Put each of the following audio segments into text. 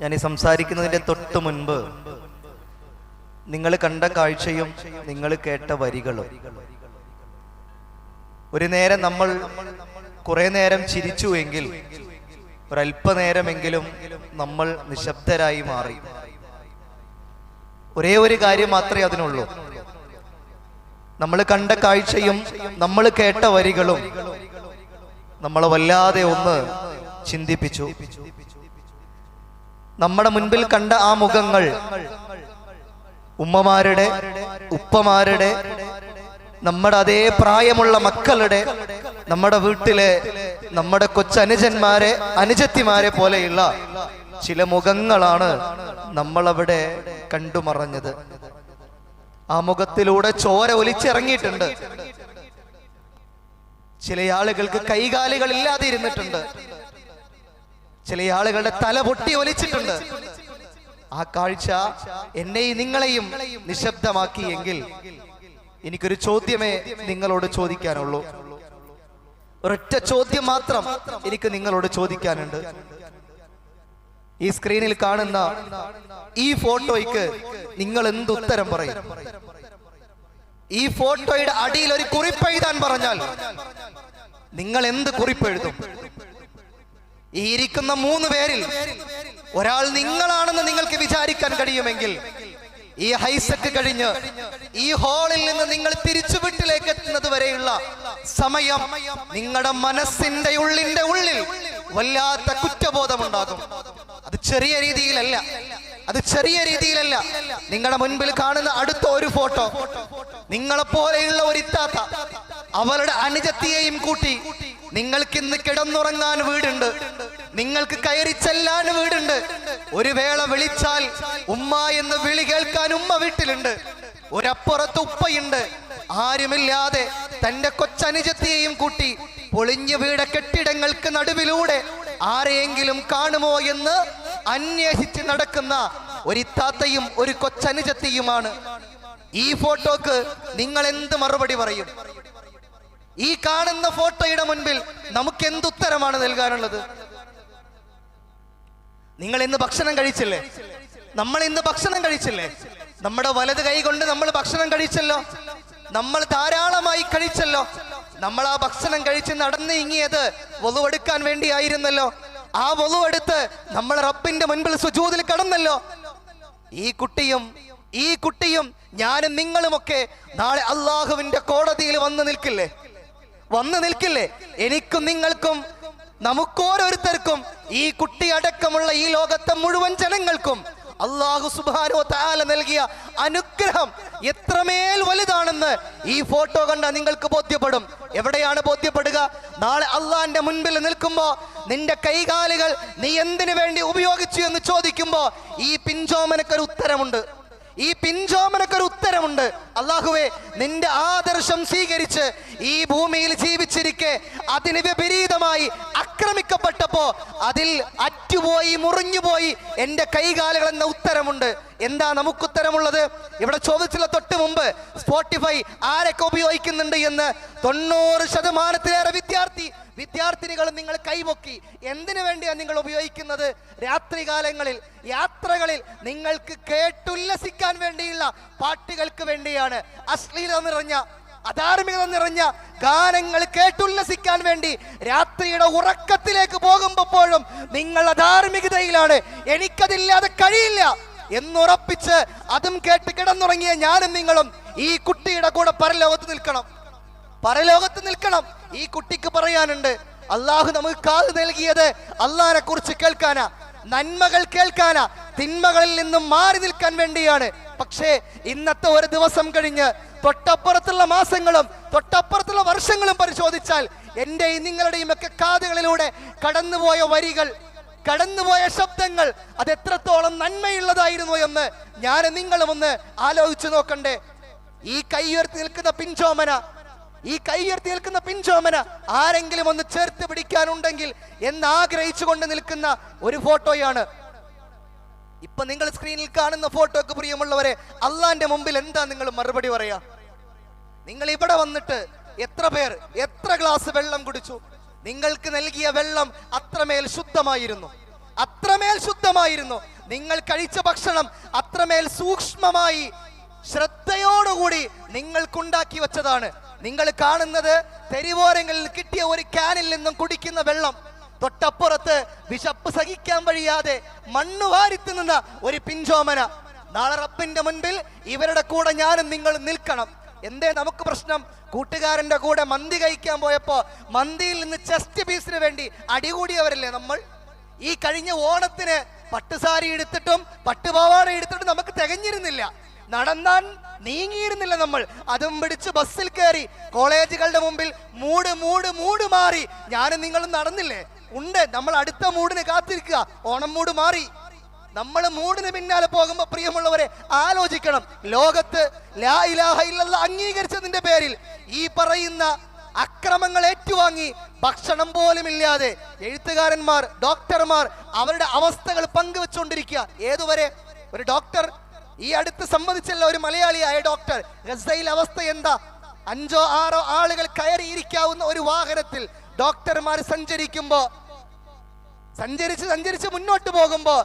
ഞാൻ ഈ സംസാരിക്കുന്നതിന്റെ തൊട്ട് മുൻപ് നിങ്ങൾ കണ്ട കാഴ്ചയും നിങ്ങൾ കേട്ട വരികളും. ഒരു നേരം നമ്മൾ കുറെ നേരം ചിരിച്ചു എങ്കിൽ ഒരല്പനേരമെങ്കിലും നമ്മൾ നിശബ്ദരായി മാറി. ഒരേ ഒരു കാര്യം മാത്രമേ അതിനുള്ളൂ. നമ്മൾ കണ്ട കാഴ്ചയും നമ്മൾ കേട്ട വരികളും നമ്മളെ വല്ലാതെ ഒന്ന് ചിന്തിപ്പിച്ചു. നമ്മുടെ മുൻപിൽ കണ്ട ആ മുഖങ്ങൾ ഉമ്മമാരുടെ ഉപ്പമാരുടെ നമ്മുടെ അതേ പ്രായമുള്ള മക്കളുടെ നമ്മുടെ വീട്ടിലെ നമ്മുടെ കൊച്ചനുജന്മാരെ അനുജത്തിമാരെ പോലെയുള്ള ചില മുഖങ്ങളാണ് നമ്മളവിടെ കണ്ടുമറഞ്ഞത്. ആ മുഖത്തിലൂടെ ചോര ഒലിച്ചിറങ്ങിയിട്ടുണ്ട്. ചില ആളുകൾക്ക് കൈകാലുകൾ ഇല്ലാതെ ഇരുന്നിട്ടുണ്ട് ചില ആളുകളുടെ തല പൊട്ടി ഒലിച്ചിട്ടുണ്ട്. ആ കാഴ്ച എന്നെയും നിങ്ങളെയും നിശബ്ദമാക്കി എങ്കിൽ എനിക്കൊരു ചോദ്യമേ നിങ്ങളോട് ചോദിക്കാനുള്ളൂ. ഒരൊറ്റ ചോദ്യം മാത്രം എനിക്ക് നിങ്ങളോട് ചോദിക്കാനുണ്ട്. ഈ സ്ക്രീനിൽ കാണുന്ന ഈ ഫോട്ടോയ്ക്ക് നിങ്ങൾ എന്ത് ഉത്തരം പറയും? ഈ ഫോട്ടോയുടെ അടിയിൽ ഒരു കുറിപ്പ് എഴുതാൻ പറഞ്ഞാൽ നിങ്ങൾ എന്ത് കുറിപ്പ് എഴുതും? ഈ ഇരിക്കുന്ന മൂന്ന് പേരിൽ ഒരാൾ നിങ്ങളാണെന്ന് നിങ്ങൾക്ക് വിചാരിക്കാൻ കഴിയുമെങ്കിൽ ഈ ഹൈസെറ്റ് കഴിഞ്ഞ് ഈ ഹാളിൽ നിന്ന് നിങ്ങൾ തിരിച്ചു വീട്ടിലേക്ക് എത്തുന്നത് വരെയുള്ള സമയം നിങ്ങളുടെ മനസ്സിന്റെ ഉള്ളിന്റെ ഉള്ളിൽ വല്ലാത്ത കുറ്റബോധമുണ്ടാകും. അത് ചെറിയ രീതിയിലല്ല. അത് ചെറിയ രീതിയിലല്ല. നിങ്ങളുടെ മുൻപിൽ കാണുന്ന അടുത്ത ഒരു ഫോട്ടോ. നിങ്ങളെ പോലെയുള്ള ഒരു ഇത്താത്ത അവളുടെ അനുജത്തിയെയും കൂട്ടി നിങ്ങൾക്ക് ഇന്ന് കിടന്നുറങ്ങാൻ വീടുണ്ട്. നിങ്ങൾക്ക് കയറി ചെല്ലാൻ വീടുണ്ട്. ഒരു വേള വിളിച്ചാൽ ഉമ്മ എന്ന് വിളി കേൾക്കാൻ ഉമ്മ വീട്ടിലുണ്ട്. ഒരപ്പുറത്ത് ഉപ്പയുണ്ട്. ആരുമില്ലാതെ തന്റെ കൊച്ചനുജത്തിയെയും കൂട്ടി പൊളിഞ്ഞു വീട കെട്ടിടങ്ങൾക്ക് നടുവിലൂടെ ആരെയെങ്കിലും കാണുമോ എന്ന് അന്വേഷിച്ച് നടക്കുന്ന ഒരിത്താത്തയും ഒരു കൊച്ചനുജത്തിയുമാണ്. ഈ ഫോട്ടോക്ക് നിങ്ങൾ എന്ത് മറുപടി പറയും? ഈ കാണുന്ന ഫോട്ടോയുടെ മുൻപിൽ നമുക്ക് എന്തുത്തരമാണ് നൽകാനുള്ളത്? നിങ്ങൾ ഇന്ന് ഭക്ഷണം കഴിച്ചില്ലേ? നമ്മൾ ഇന്ന് ഭക്ഷണം കഴിച്ചില്ലേ? നമ്മുടെ വലത് കൈ കൊണ്ട് നമ്മൾ ഭക്ഷണം കഴിച്ചല്ലോ? നമ്മൾ ധാരാളമായി കഴിച്ചല്ലോ? നമ്മൾ ആ ഭക്ഷണം കഴിച്ച് നടന്ന് ഇങ്ങിയത് വലുവെടുക്കാൻ വേണ്ടിയായിരുന്നല്ലോ? ആ വലുവെടുത്ത് നമ്മൾ റബ്ബിന്റെ മുൻപിൽ സുജൂതിൽ കടന്നല്ലോ? ഈ കുട്ടിയും ഈ കുട്ടിയും ഞാനും നിങ്ങളുമൊക്കെ നാളെ അള്ളാഹുവിന്റെ കോടതിയിൽ വന്ന് നിൽക്കില്ലേ? വന്ന് നിൽക്കില്ലേ? എനിക്കും നിങ്ങൾക്കും നമുക്കോരോരുത്തർക്കും ഈ കുട്ടി അടക്കമുള്ള ഈ ലോകത്തെ മുഴുവൻ ജനങ്ങൾക്കും അള്ളാഹു സുബാനോ താല നൽകിയ അനുഗ്രഹം എത്രമേൽ വലുതാണെന്ന് ഈ ഫോട്ടോ കണ്ട നിങ്ങൾക്ക് ബോധ്യപ്പെടും. എവിടെയാണ് ബോധ്യപ്പെടുക? നാളെ അള്ളാന്റെ മുൻപിൽ നിൽക്കുമ്പോ നിന്റെ കൈകാലുകൾ നീ എന്തിനു വേണ്ടി ഉപയോഗിച്ചു എന്ന് ചോദിക്കുമ്പോ ഈ പിഞ്ചോമനക്കൊരു ഉത്തരമുണ്ട്. ഈ പിഞ്ചോമനക്കൊരു ഉത്തരമുണ്ട്. അള്ളാഹുവെ നിന്റെ ആദർശം സ്വീകരിച്ച് ഈ ഭൂമിയിൽ ജീവിച്ചിരിക്കെ അതിന് വിപരീതമായി ആക്രമിക്കപ്പെട്ടപ്പോ അതിൽ അറ്റുപോയി മുറിഞ്ഞുപോയി എന്റെ കൈകാലുകൾ എന്ന ഉത്തരമുണ്ട്. എന്താ നമുക്ക് ഉത്തരമുള്ളത് ഇവിടെ ചോദിച്ചില്ല തൊട്ട് മുമ്പ് സ്പോട്ടിഫൈ ആരൊക്കെ ഉപയോഗിക്കുന്നുണ്ട് എന്ന്. തൊണ്ണൂറ് ശതമാനത്തിലേറെ വിദ്യാർത്ഥി വിദ്യാർത്ഥിനികൾ നിങ്ങൾ കൈപൊക്കി. എന്തിനു വേണ്ടിയാണ് നിങ്ങൾ ഉപയോഗിക്കുന്നത്? രാത്രികാലങ്ങളിൽ യാത്രകളിൽ നിങ്ങൾക്ക് കേട്ടുല്ലസിക്കാൻ വേണ്ടിയുള്ള പാട്ടുകൾക്ക് വേണ്ടിയാണ്. അശ്ലീലത നിറഞ്ഞ അധാർമികത നിറഞ്ഞ ഗാനങ്ങൾ കേട്ടുല്ലസിക്കാൻ വേണ്ടി രാത്രിയുടെ ഉറക്കത്തിലേക്ക് പോകുമ്പോഴും നിങ്ങൾ അധാർമികതയിലാണ്. എനിക്കതില്ലാതെ കഴിയില്ല എന്നുറപ്പിച്ച് അതും കേട്ട് കിടന്നുറങ്ങിയ ഞാനും നിങ്ങളും ഈ കുട്ടിയുടെ കൂടെ പരലോകത്ത് നിൽക്കണം. പരലോകത്ത് നിൽക്കണം. ഈ കുട്ടിക്ക് പറയാനുണ്ട് അള്ളാഹു നമുക്ക് കാത് നൽകിയത് അള്ളാഹിനെ കുറിച്ച് കേൾക്കാനാ. നന്മകൾ കേൾക്കാനാ. തിന്മകളിൽ നിന്നും മാറി നിൽക്കാൻ വേണ്ടിയാണ്. പക്ഷേ ഇന്നത്തെ ഒരു ദിവസം കഴിഞ്ഞ് തൊട്ടപ്പുറത്തുള്ള മാസങ്ങളും തൊട്ടപ്പുറത്തുള്ള വർഷങ്ങളും പരിശോധിച്ചാൽ എന്റെയും നിങ്ങളുടെയും ഒക്കെ കാതുകളിലൂടെ കടന്നുപോയ വരികൾ കടന്നുപോയ ശബ്ദങ്ങൾ അത് എത്രത്തോളം നന്മയുള്ളതായിരുന്നു എന്ന് ഞാൻ നിങ്ങളും ഒന്ന് ആലോചിച്ചു നോക്കണ്ടേ. ഈ കൈയുയർത്തി നിൽക്കുന്ന പിഞ്ചോമന ഈ കൈയർത്തി നിൽക്കുന്ന പിഞ്ചോമന ആരെങ്കിലും ഒന്ന് ചേർത്ത് പിടിക്കാനുണ്ടെങ്കിൽ എന്ന് ആഗ്രഹിച്ചുകൊണ്ട് നിൽക്കുന്ന ഒരു ഫോട്ടോയാണ്. ഇപ്പൊ നിങ്ങൾ സ്ക്രീനിൽ കാണുന്ന ഫോട്ടോക്ക് പ്രിയമുള്ളവരെ അള്ളാന്റെ മുമ്പിൽ എന്താ നിങ്ങൾ മറുപടി പറയാ? നിങ്ങൾ ഇവിടെ വന്നിട്ട് എത്ര പേർ എത്ര ഗ്ലാസ് വെള്ളം കുടിച്ചു? നിങ്ങൾക്ക് നൽകിയ വെള്ളം അത്രമേൽ ശുദ്ധമായിരുന്നു. അത്രമേൽ ശുദ്ധമായിരുന്നു. നിങ്ങൾ കഴിച്ച ഭക്ഷണം അത്രമേൽ സൂക്ഷ്മമായി ശ്രദ്ധയോടുകൂടി നിങ്ങൾക്കുണ്ടാക്കി വെച്ചതാണ്. നിങ്ങൾ കാണുന്നത് തെരുവോരങ്ങളിൽ കിട്ടിയ ഒരു ക്യാനിൽ നിന്നും കുടിക്കുന്ന വെള്ളം. തൊട്ടപ്പുറത്ത് വിശപ്പ് സഹിക്കാൻ വഴിയാതെ മണ്ണ് വാരിത്തുന്ന ഒരു പിഞ്ചോമന. നാളെ മുൻപിൽ ഇവരുടെ കൂടെ ഞാനും നിങ്ങൾ നിൽക്കണം. എന്തേ നമുക്ക് പ്രശ്നം? കൂട്ടുകാരന്റെ കൂടെ മന്തി കഴിക്കാൻ പോയപ്പോ മന്തിയിൽ നിന്ന് ചെസ്റ്റ് പീസിന് വേണ്ടി അടികൂടിയവരല്ലേ നമ്മൾ? ഈ കഴിഞ്ഞ ഓണത്തിന് പട്ടുസാരി എടുത്തിട്ടും പട്ടുപാവാട എടുത്തിട്ടും നമുക്ക് തികഞ്ഞിരുന്നില്ല. നടന്നാൻ നീങ്ങിയിരുന്നില്ല നമ്മൾ. അതും പിടിച്ച് ബസ്സിൽ കയറി കോളേജുകളുടെ മുമ്പിൽ മൂട് മൂട് മൂട് മാറി. ഞാനും നിങ്ങളും നടന്നില്ലേ? ഉണ്ട്. നമ്മൾ അടുത്ത മൂടിന് കാത്തിരിക്കുക. ഓണം മൂട് മാറി. നമ്മൾ മൂടിന് പിന്നാലെ പോകുമ്പോ പ്രിയമുള്ളവരെ ആലോചിക്കണം. ലോകത്ത് ലാ ഇലാഹ അംഗീകരിച്ചതിന്റെ പേരിൽ ഈ പറയുന്ന അക്രമങ്ങൾ ഏറ്റുവാങ്ങി ഭക്ഷണം പോലും ഇല്ലാതെ എഴുത്തുകാരന്മാർ ഡോക്ടർമാർ അവരുടെ അവസ്ഥകൾ പങ്കുവെച്ചുകൊണ്ടിരിക്കുക ഏതുവരെ? ഒരു ഡോക്ടർ ഈ അടുത്ത് സംബന്ധിച്ചല്ല ഒരു മലയാളിയായ ഡോക്ടർ ഗസയിൽ അവസ്ഥ എന്താ? അഞ്ചോ ആറോ ആളുകൾ കയറിയിരിക്കാവുന്ന ഒരു വാഹനത്തിൽ ഡോക്ടർമാർ സഞ്ചരിക്കുമ്പോ സഞ്ചരിച്ച് സഞ്ചരിച്ച് മുന്നോട്ട് പോകുമ്പോ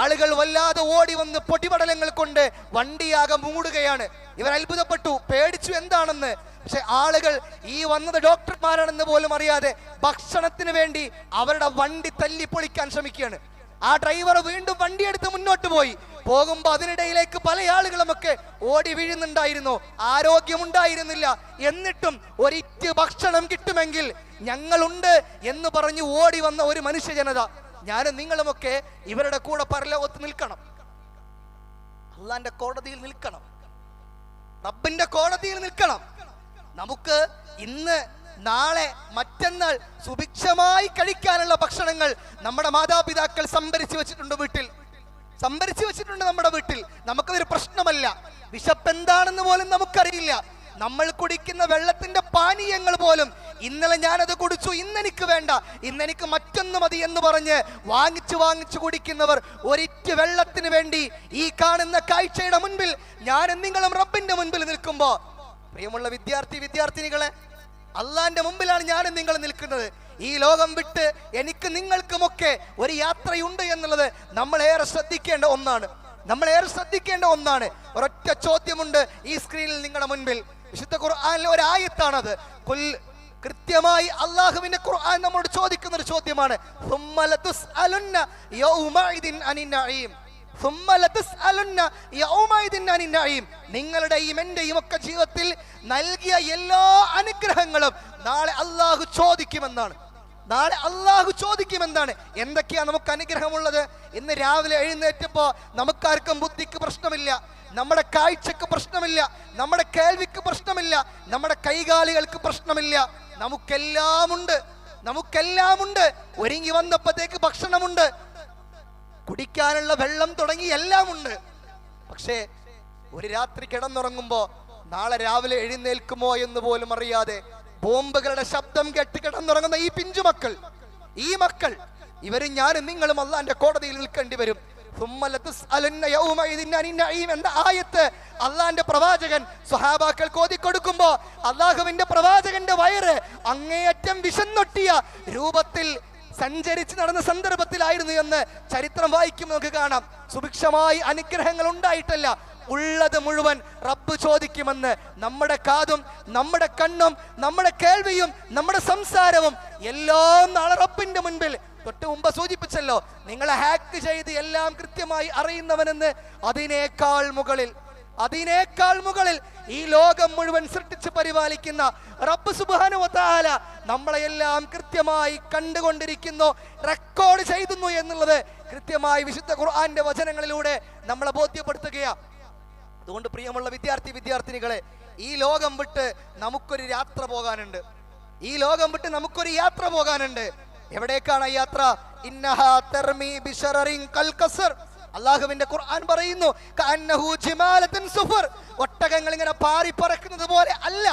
ആളുകൾ വല്ലാതെ ഓടി വന്ന് പൊടിപടലങ്ങൾ കൊണ്ട് വണ്ടിയാകെ മൂടുകയാണ്. ഇവർ അത്ഭുതപ്പെട്ടു പേടിച്ചു എന്താണെന്ന്. പക്ഷെ ആളുകൾ ഈ വന്നത് ഡോക്ടർമാരാണെന്ന് പോലും അറിയാതെ ഭക്ഷണത്തിന് വേണ്ടി അവരുടെ വണ്ടി തല്ലിപ്പൊളിക്കാൻ ശ്രമിക്കുകയാണ്. ആ ഡ്രൈവർ വീണ്ടും വണ്ടിയെടുത്ത് മുന്നോട്ട് പോയി. പോകുമ്പോ അതിനിടയിലേക്ക് പല ആളുകളുമൊക്കെ ഓടി വീഴുന്നുണ്ടായിരുന്നു. ആരോഗ്യമുണ്ടായിരുന്നില്ല. എന്നിട്ടും ഒരിറ്റ് ഭക്ഷണം കിട്ടുമെങ്കിൽ ഞങ്ങളുണ്ട് എന്ന് പറഞ്ഞു ഓടി വന്ന ഒരു മനുഷ്യ ജനത ഞാനും നിങ്ങളുമൊക്കെ ഇവരുടെ കൂടെ പരലോകത്ത് നിൽക്കണം. അള്ളാന്റെ കോടതിയിൽ നിൽക്കണം. റബ്ബിന്റെ കോടതിയിൽ നിൽക്കണം. നമുക്ക് ഇന്ന് നാളെ മറ്റന്നാൾ സുഭിക്ഷമായി കഴിക്കാനുള്ള ഭക്ഷണങ്ങൾ നമ്മുടെ മാതാപിതാക്കൾ സംഭരിച്ചു വെച്ചിട്ടുണ്ട് വീട്ടിൽ. സംഭരിച്ചു വെച്ചിട്ടുണ്ട് നമ്മുടെ വീട്ടിൽ. നമുക്കതൊരു പ്രശ്നമല്ല. വിശപ്പ് എന്താണെന്ന് പോലും നമുക്കറിയില്ല. നമ്മൾ കുടിക്കുന്ന വെള്ളത്തിന്റെ പാനീയങ്ങൾ പോലും ഇന്നലെ ഞാനത് കുടിച്ചു ഇന്നെനിക്ക് വേണ്ട. ഇന്നെനിക്ക് മറ്റൊന്ന് മതി എന്ന് പറഞ്ഞ് വാങ്ങിച്ചു വാങ്ങിച്ചു കുടിക്കുന്നവർ ഒരിറ്റ് വെള്ളത്തിന് വേണ്ടി ഈ കാണുന്ന കാഴ്ചയുടെ മുൻപിൽ ഞാനും നിങ്ങളും റബ്ബിന്റെ മുൻപിൽ നിൽക്കുമ്പോ. പ്രിയമുള്ള വിദ്യാർത്ഥി വിദ്യാർത്ഥിനികളെ അള്ളാന്റെ മുമ്പിലാണ് ഞാനും നിങ്ങൾ നിൽക്കുന്നത്. ഈ ലോകം വിട്ട് എനിക്ക് നിങ്ങൾക്കുമൊക്കെ ഒരു യാത്രയുണ്ട് എന്നുള്ളത് നമ്മൾ ഏറെ ശ്രദ്ധിക്കേണ്ട ഒന്നാണ്. നമ്മൾ ഏറെ ശ്രദ്ധിക്കേണ്ട ഒന്നാണ്. ഒരൊറ്റ ചോദ്യമുണ്ട് ഈ സ്ക്രീനിൽ നിങ്ങളുടെ മുൻപിൽ. വിശുദ്ധ ഖുർആാനിലെ ഒരു ആയത്താണത്. കുൽ കൃത്യമായി അള്ളാഹുവിന്റെ ഖുർആൻ നമ്മോട് ചോദിക്കുന്ന ഒരു ചോദ്യമാണ് നിങ്ങളുടെയും എന്റെയും ഒക്കെ ജീവിതത്തിൽ നൽകിയ എല്ലാ അനുഗ്രഹങ്ങളും നാളെ അള്ളാഹു ചോദിക്കുമെന്നാണ്. നാളെ അള്ളാഹു ചോദിക്കുമെന്നാണ്. എന്തൊക്കെയാണ് നമുക്ക് അനുഗ്രഹമുള്ളത്? ഇന്ന് രാവിലെ എഴുന്നേറ്റപ്പോ നമുക്കാർക്കും ബുദ്ധിക്ക് പ്രശ്നമില്ല. നമ്മുടെ കാഴ്ചക്ക് പ്രശ്നമില്ല. നമ്മുടെ കേൾവിക്ക് പ്രശ്നമില്ല. നമ്മുടെ കൈകാലുകൾക്ക് പ്രശ്നമില്ല. നമുക്കെല്ലാമുണ്ട്. നമുക്കെല്ലാമുണ്ട്. ഒരുങ്ങി വന്നപ്പോഴത്തേക്ക് ഭക്ഷണമുണ്ട്. കുടിക്കാനുള്ള വെള്ളം തുടങ്ങി എല്ലാം ഉണ്ട്. പക്ഷേ ഒരു രാത്രി കിടന്നുറങ്ങുമ്പോൾ നാളെ രാവിലെ എഴുന്നേൽക്കുമോ എന്ന് പോലും അറിയാതെ ബോംബുകളുടെ ശബ്ദം കേട്ട് കിടന്നുറങ്ങുന്ന ഈ പിഞ്ചു മക്കൾ ഈ മക്കൾ ഇവരും ഞാനും നിങ്ങളും അള്ളാന്റെ കോടതിയിൽ നിൽക്കേണ്ടി വരും. എന്ന ആയത്ത് അള്ളാന്റെ പ്രവാചകൻ സ്വഹാബാക്കൾ കോതിക്കൊടുക്കുമ്പോ അള്ളാഹുവിന്റെ പ്രവാചകന്റെ വയറ് അങ്ങേയറ്റം വിശന്നൊട്ടിയ രൂപത്തിൽ സഞ്ചരിച്ച് നടന്ന സന്ദർഭത്തിലായിരുന്നു എന്ന് ചരിത്രം വായിക്കും നമുക്ക് കാണാം. സുഭിക്ഷമായി അനുഗ്രഹങ്ങൾ ഉണ്ടായിട്ടല്ല. ഉള്ളത് മുഴുവൻ റബ്ബ് ചോദിക്കുമെന്ന് നമ്മുടെ കാതും നമ്മുടെ കണ്ണും നമ്മുടെ കേൾവിയും നമ്മുടെ സംസാരവും എല്ലാം നാളെ റബ്ബിന്റെ മുൻപിൽ. തൊട്ട് മുമ്പ് സൂചിപ്പിച്ചല്ലോ നിങ്ങളെ ഹാക്ക് ചെയ്ത് എല്ലാം കൃത്യമായി അറിയുന്നവനെന്ന് അതിനേക്കാൾ മുകളിൽ. അതിനേക്കാൾ മുകളിൽ ഈ ലോകം മുഴുവൻ സൃഷ്ടിച്ച് പരിപാലിക്കുന്ന റബ്ബ് സുബാനുവത്താല നമ്മളെയെല്ലാം കൃത്യമായി കണ്ടുകൊണ്ടിരിക്കുന്നു റെക്കോർഡ് ചെയ്തുന്നു എന്നുള്ളത് കൃത്യമായി വിശുദ്ധ ഖുർആന്റെ വചനങ്ങളിലൂടെ നമ്മളെ ബോധ്യപ്പെടുത്തുകയാണ് അതുകൊണ്ട് പ്രിയമുള്ള വിദ്യാർത്ഥി വിദ്യാർത്ഥിനികളെ ഈ ലോകം വിട്ട് നമുക്കൊരു യാത്ര പോകാനുണ്ട്. ഈ ലോകം വിട്ട് നമുക്കൊരു യാത്ര പോകാനുണ്ട്. എവിടേക്കാണ് യാത്ര? ഇന്നഹ തെർമി ബിശററിൻ കൽകസർ. അള്ളാഹുവിന്റെ ഖുർആൻ പറയുന്നു ഒട്ടകങ്ങൾ ഇങ്ങനെ പാറി പറക്കുന്നത് പോലെ അല്ല.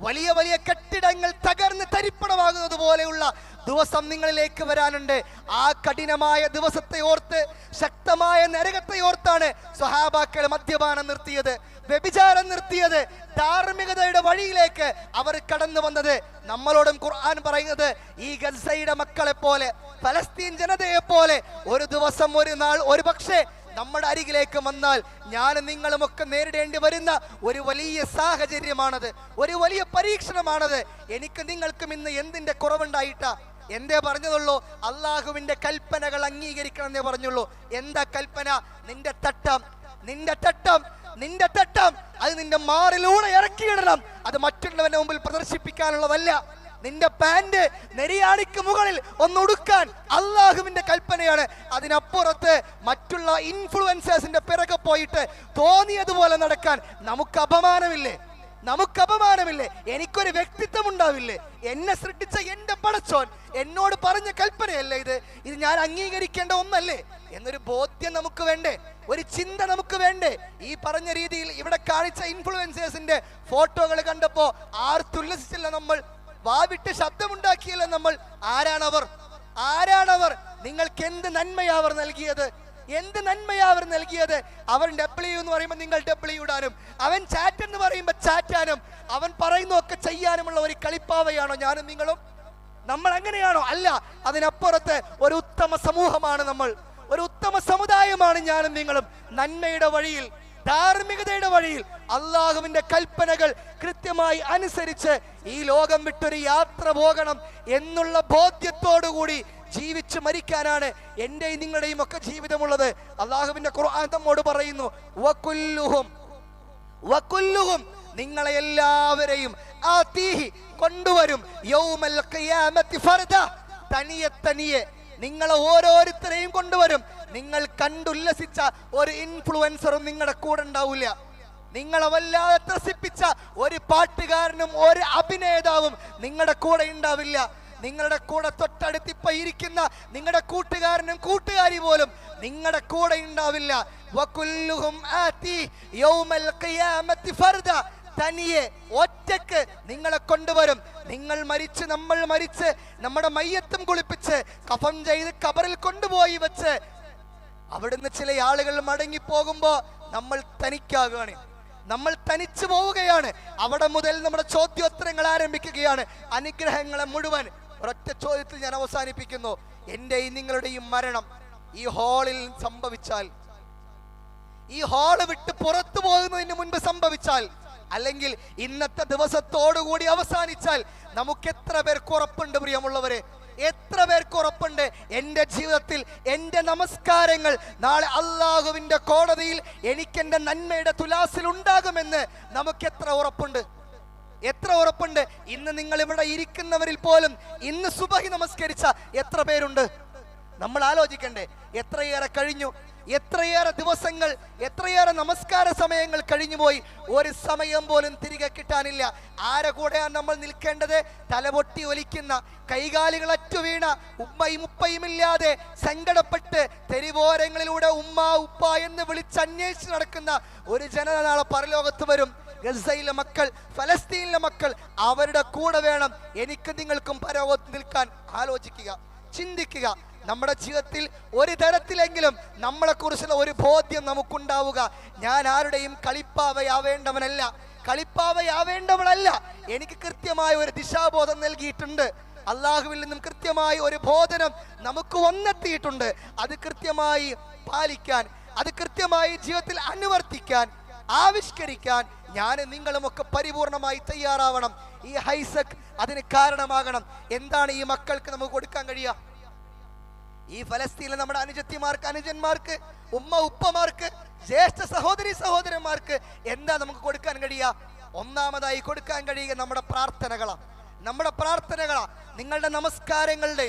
വലിയ വലിയ കെട്ടിടങ്ങൾ തകർന്ന് തരിപ്പണമാകുന്നത് പോലെയുള്ള ദിവസം നിങ്ങളിലേക്ക് വരാനുണ്ട്. ആ കഠിനമായ ദിവസത്തെ ഓർത്ത് ശക്തമായ നരകത്തെ ഓർത്താണ് സ്വഹാബാക്കൾ മദ്യപാനം നിർത്തിയത്. വ്യഭിചാരം നിർത്തിയത് ധാർമ്മികതയുടെ വഴിയിലേക്ക് അവർ കടന്നു വന്നത്. നമ്മളോടും ഖുർആൻ പറയുന്നത് ഈ ഗസയുടെ മക്കളെ പോലെ ഫലസ്തീൻ ജനതയെ പോലെ ഒരു ദിവസം ഒരു നാൾ ഒരു പക്ഷേ നമ്മുടെ അരികിലേക്ക് വന്നാൽ ഞാൻ നിങ്ങളുമൊക്കെ നേരിടേണ്ടി വരുന്ന ഒരു വലിയ സാഹചര്യമാണത് ഒരു വലിയ പരീക്ഷണമാണത്. എനിക്ക് നിങ്ങൾക്കും ഇന്ന് എന്തിന്റെ കുറവുണ്ടായിട്ടാ? എന്തേ പറഞ്ഞതുള്ളൂ? അള്ളാഹുവിന്റെ കൽപ്പനകൾ അംഗീകരിക്കണം എന്നേ പറഞ്ഞുള്ളൂ. എന്താ കൽപ്പന? നിന്റെ തട്ടം. നിന്റെ തട്ടം നിന്റെ തട്ടം. അത് നിന്റെ മാറിലൂടെ ഇറക്കിയിടണം. അത് മറ്റുള്ളവന്റെ മുമ്പിൽ പ്രദർശിപ്പിക്കാനുള്ളതല്ല. നിന്റെ പാന്റ് നെരിയാണിക്ക് മുകളിൽ ഒന്നൊടുക്കാൻ അള്ളാഹുവിന്റെ കൽപ്പനയാണ്. അതിനപ്പുറത്ത് മറ്റുള്ള ഇൻഫ്ലുവൻസേഴ്സിന്റെ പിറകെ പോയിട്ട് തോന്നിയതുപോലെ നടക്കാൻ നമുക്ക് അപമാനമില്ലേ? നമുക്ക് അപമാനമില്ലേ? എനിക്കൊരു വ്യക്തിത്വം ഉണ്ടാവില്ലേ? എന്നെ സൃഷ്ടിച്ച എന്റെ പടച്ചോൻ എന്നോട് പറഞ്ഞ കൽപ്പനയല്ലേ ഇത്? ഇത് ഞാൻ അംഗീകരിക്കേണ്ട ഒന്നല്ലേ? എന്നൊരു ബോധ്യം നമുക്ക് വേണ്ടേ? ഒരു ചിന്ത നമുക്ക് വേണ്ടേ? ഈ പറഞ്ഞ രീതിയിൽ ഇവിടെ കാണിച്ച ഇൻഫ്ലുവൻസേഴ്സിന്റെ ഫോട്ടോകൾ കണ്ടപ്പോ ആർത്തുല്ലസിച്ചില്ല നമ്മൾ? വാവിട്ട് ശബ്ദമുണ്ടാക്കിയല്ല നമ്മൾ? ആരാണവർ? ആരാണവർ? നിങ്ങൾക്ക് എന്ത് നന്മയാവർ നൽകിയത്? എന്ത് നന്മയാ അവർ നൽകിയത്? അവൻ ഡബ്ല്യു എന്ന് പറയുമ്പോൾ നിങ്ങൾ ഡബ്ല്യു ഇടാനും അവൻ ചാറ്റ് എന്ന് പറയുമ്പോൾ ചാറ്റാനും അവൻ പറയുന്നതൊക്കെ ചെയ്യാനുമുള്ള ഒരു കളിപ്പാവയാണോ ഞാനും നിങ്ങളും? നമ്മൾ അങ്ങനെയാണോ? അല്ല അതിനപ്പുറത്ത് ഒരു ഉത്തമ സമൂഹമാണ് നമ്മൾ. ഒരു ഉത്തമ സമുദായമാണ് ഞാനും നിങ്ങളും. നന്മയുടെ വഴിയിൽ ധാർമ്മികതയുടെ വഴിയിൽ അള്ളാഹുവിന്റെ കൽപ്പനകൾ കൃത്യമായി അനുസരിച്ച് ഈ ലോകം വിട്ടൊരു യാത്ര പോകണം എന്നുള്ള ബോധ്യത്തോടുകൂടി ജീവിച്ച് മരിക്കാനാണ് എന്റെയും നിങ്ങളുടെയും ഒക്കെ ജീവിതമുള്ളത്. അള്ളാഹുവിന്റെ ഖുർആൻ നമ്മോട് പറയുന്നു വകുല്ലുഹും വകുല്ലുഹും നിങ്ങളെ എല്ലാവരെയും കൊണ്ടുവരും. യൗമൽ ഫർദ. തനിയെ തനിയെ നിങ്ങളെ ഓരോരുത്തരെയും കൊണ്ടുവരും. നിങ്ങൾ കണ്ടുല്ലസിച്ച ഒരു ഇൻഫ്ലുവൻസറും നിങ്ങളുടെ കൂടെ ഉണ്ടാവില്ല. നിങ്ങളെ വല്ലാതെ ത്രസിപ്പിച്ച ഒരു പാട്ടുകാരനും ഒരു അഭിനേതാവും നിങ്ങളുടെ കൂടെ ഉണ്ടാവില്ല. നിങ്ങളുടെ കൂടെ തൊട്ടടുത്തിപ്പ ഇരിക്കുന്ന നിങ്ങളുടെ കൂട്ടുകാരനും കൂട്ടുകാരി പോലും നിങ്ങളുടെ കൂടെ ഉണ്ടാവില്ല. തനിയെ ഒറ്റയ്ക്ക് നിങ്ങളെ കൊണ്ടുവരും. നിങ്ങൾ മരിച്ച് നമ്മൾ മരിച്ച് നമ്മുടെ മയ്യത്തും കുളിപ്പിച്ച് കഫം ചെയ്ത് കബറിൽ കൊണ്ടുപോയി വെച്ച് അവിടുന്ന് ചില ആളുകൾ മടങ്ങി പോകുമ്പോ നമ്മൾ തനിക്കാകുകയാണ് നമ്മൾ തനിച്ചു പോവുകയാണ്. അവിടെ മുതൽ നമ്മുടെ ചോദ്യോത്തരങ്ങൾ ആരംഭിക്കുകയാണ്. അനുഗ്രഹങ്ങളെ മുഴുവൻ ഒരൊറ്റ ചോദ്യത്തിൽ ഞാൻ അവസാനിപ്പിക്കുന്നു. എന്റെയും നിങ്ങളുടെയും മരണം ഈ ഹാളിൽ സംഭവിച്ചാൽ ഈ ഹാൾ വിട്ട് പുറത്തു പോകുന്നതിന് മുൻപ് സംഭവിച്ചാൽ അല്ലെങ്കിൽ ഇന്നത്തെ ദിവസത്തോടുകൂടി അവസാനിച്ചാൽ നമുക്ക് എത്ര പേർക്ക് ഉറപ്പുണ്ട് പ്രിയമുള്ളവരെ? എത്ര പേർക്ക് ഉറപ്പുണ്ട്? എന്റെ ജീവിതത്തിൽ എന്റെ നമസ്കാരങ്ങൾ നാളെ അള്ളാഹുവിന്റെ കോടതിയിൽ എനിക്ക് എന്റെ നന്മയുടെ തുലാസിൽ ഉണ്ടാകുമെന്ന് നമുക്ക് എത്ര ഉറപ്പുണ്ട്? എത്ര ഉറപ്പുണ്ട്? ഇന്ന് നിങ്ങൾ ഇവിടെ ഇരിക്കുന്നവരിൽ പോലും ഇന്ന് സുബഹി നമസ്കരിച്ച എത്ര പേരുണ്ട്? നമ്മൾ ആലോചിക്കണ്ടേ എത്രയേറെ കഴിഞ്ഞു? എത്രയേറെ ദിവസങ്ങൾ എത്രയേറെ നമസ്കാര സമയങ്ങൾ കഴിഞ്ഞുപോയി ഒരു സമയം പോലും തിരികെ കിട്ടാനില്ല. ആരെ കൂടെയാണ് നമ്മൾ നിൽക്കേണ്ടത്? തലപൊട്ടി ഒലിക്കുന്ന കൈകാലുകൾ അറ്റുവീണ ഉമ്മയും മുപ്പയും ഇല്ലാതെ സങ്കടപ്പെട്ട് തെരുവോരങ്ങളിലൂടെ ഉമ്മ ഉപ്പ എന്ന് വിളിച്ചന്വേഷിച്ച് നടക്കുന്ന ഒരു ജനത നാളെ പരലോകത്ത് വരും. ഗസയിലെ മക്കൾ ഫലസ്തീനിലെ മക്കൾ അവരുടെ കൂടെ വേണം എനിക്ക് നിങ്ങൾക്കും പരവത്ത് നിൽക്കാൻ ആലോചിക്കുക ചിന്തിക്കുക. നമ്മുടെ ജീവിതത്തിൽ ഒരു തരത്തിലെങ്കിലും നമ്മളെ കുറിച്ചുള്ള ഒരു ബോധ്യം നമുക്കുണ്ടാവുക. ഞാൻ ആരുടെയും കളിപ്പാവയാവേണ്ടവനല്ല. കളിപ്പാവയാവേണ്ടവളല്ല എനിക്ക് കൃത്യമായ ഒരു ദിശാബോധം നൽകിയിട്ടുണ്ട്. അള്ളാഹുവിൽ നിന്നും കൃത്യമായ ഒരു ബോധനം നമുക്ക് വന്നെത്തിയിട്ടുണ്ട്. അത് കൃത്യമായി പാലിക്കാൻ അത് കൃത്യമായി ജീവിതത്തിൽ അനുവർത്തിക്കാൻ ആവിഷ്കരിക്കാൻ ഞാൻ നിങ്ങളുമൊക്കെ പരിപൂർണമായി തയ്യാറാവണം. ഈ ഹൈസക് അതിന് കാരണമാകണം. എന്താണ് ഈ മക്കൾക്ക് നമുക്ക് കൊടുക്കാൻ കഴിയുക? ഈ ഫലസ്തീനിലെ നമ്മുടെ അനുജത്തിമാർക്ക് അനുജന്മാർക്ക് ഉമ്മ ഉപ്പമാർക്ക് ജ്യേഷ്ഠ സഹോദരി സഹോദരന്മാർക്ക് എന്താ നമുക്ക് കൊടുക്കാൻ കഴിയുക? ഒന്നാമതായി കൊടുക്കാൻ കഴിയുക നമ്മുടെ പ്രാർത്ഥനകളാ നമ്മുടെ പ്രാർത്ഥനകളാ നിങ്ങളുടെ നമസ്കാരങ്ങളുടെ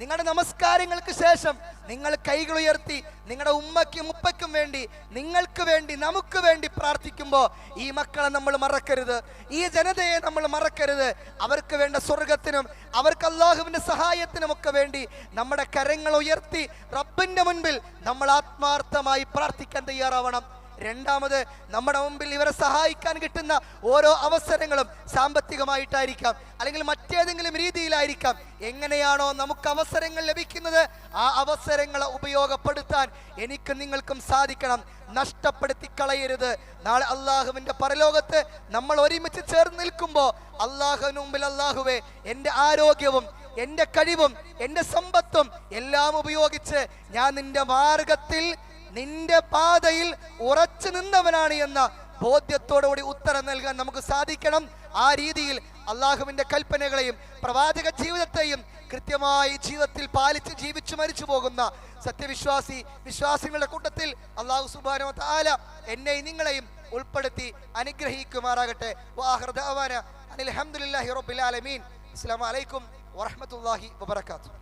നിങ്ങളുടെ നമസ്കാരങ്ങൾക്ക് ശേഷം നിങ്ങൾ കൈകൾ ഉയർത്തി നിങ്ങളുടെ ഉമ്മയ്ക്കും ഉപ്പയ്ക്കും വേണ്ടി നിങ്ങൾക്ക് വേണ്ടി നമുക്ക് വേണ്ടി പ്രാർത്ഥിക്കുമ്പോൾ ഈ മക്കളെ നമ്മൾ മറക്കരുത്. ഈ ജനതയെ നമ്മൾ മറക്കരുത്. അവർക്ക് വേണ്ട സ്വർഗത്തിനും അവർക്ക് അള്ളാഹുവിന്റെ സഹായത്തിനുമൊക്കെ വേണ്ടി നമ്മുടെ കരങ്ങൾ ഉയർത്തി റബ്ബിന്റെ മുൻപിൽ നമ്മൾ ആത്മാർത്ഥമായി പ്രാർത്ഥിക്കാൻ തയ്യാറാവണം. രണ്ടാമത് നമ്മുടെ മുമ്പിൽ ഇവരെ സഹായിക്കാൻ കിട്ടുന്ന ഓരോ അവസരങ്ങളും സാമ്പത്തികമായിട്ടായിരിക്കാം. അല്ലെങ്കിൽ മറ്റേതെങ്കിലും രീതിയിലായിരിക്കാം. എങ്ങനെയാണോ നമുക്ക് അവസരങ്ങൾ ലഭിക്കുന്നത് ആ അവസരങ്ങളെ ഉപയോഗപ്പെടുത്താൻ എനിക്ക് നിങ്ങൾക്കും സാധിക്കണം. നഷ്ടപ്പെടുത്തി കളയരുത്. നാളെ അള്ളാഹുവിന്റെ പരലോകത്ത് നമ്മൾ ഒരുമിച്ച് ചേർന്ന് നിൽക്കുമ്പോൾ അള്ളാഹുവിന് മുമ്പിൽ അള്ളാഹുവേ എന്റെ ആരോഗ്യവും എന്റെ കഴിവും എന്റെ സമ്പത്തും എല്ലാം ഉപയോഗിച്ച് ഞാൻ നിന്റെ മാർഗത്തിൽ നിന്റെ പാതയിൽ ഉറച്ചു നിന്നവനാണ് എന്ന ബോധ്യത്തോടുകൂടി ഉത്തരം നൽകാൻ നമുക്ക് സാധിക്കണം. ആ രീതിയിൽ അള്ളാഹുവിന്റെ കൽപ്പനകളെയും പ്രവാചക ജീവിതത്തെയും കൃത്യമായി ജീവിതത്തിൽ പാലിച്ച് ജീവിച്ചു മരിച്ചു പോകുന്ന സത്യവിശ്വാസി വിശ്വാസികളുടെ കൂട്ടത്തിൽ അള്ളാഹു സുബാനോ താല എന്നെയും നിങ്ങളെയും ഉൾപ്പെടുത്തി അനുഗ്രഹിക്കുമാറാകട്ടെ. വാഹൃദാന അനിൽ അഹമ്മദില്ലാഹി റബ്ബിൽ ആലമീൻ. അസ്സലാമു അലൈക്കും വറഹ്മത്തുള്ളാഹി വബറകാതുഹു.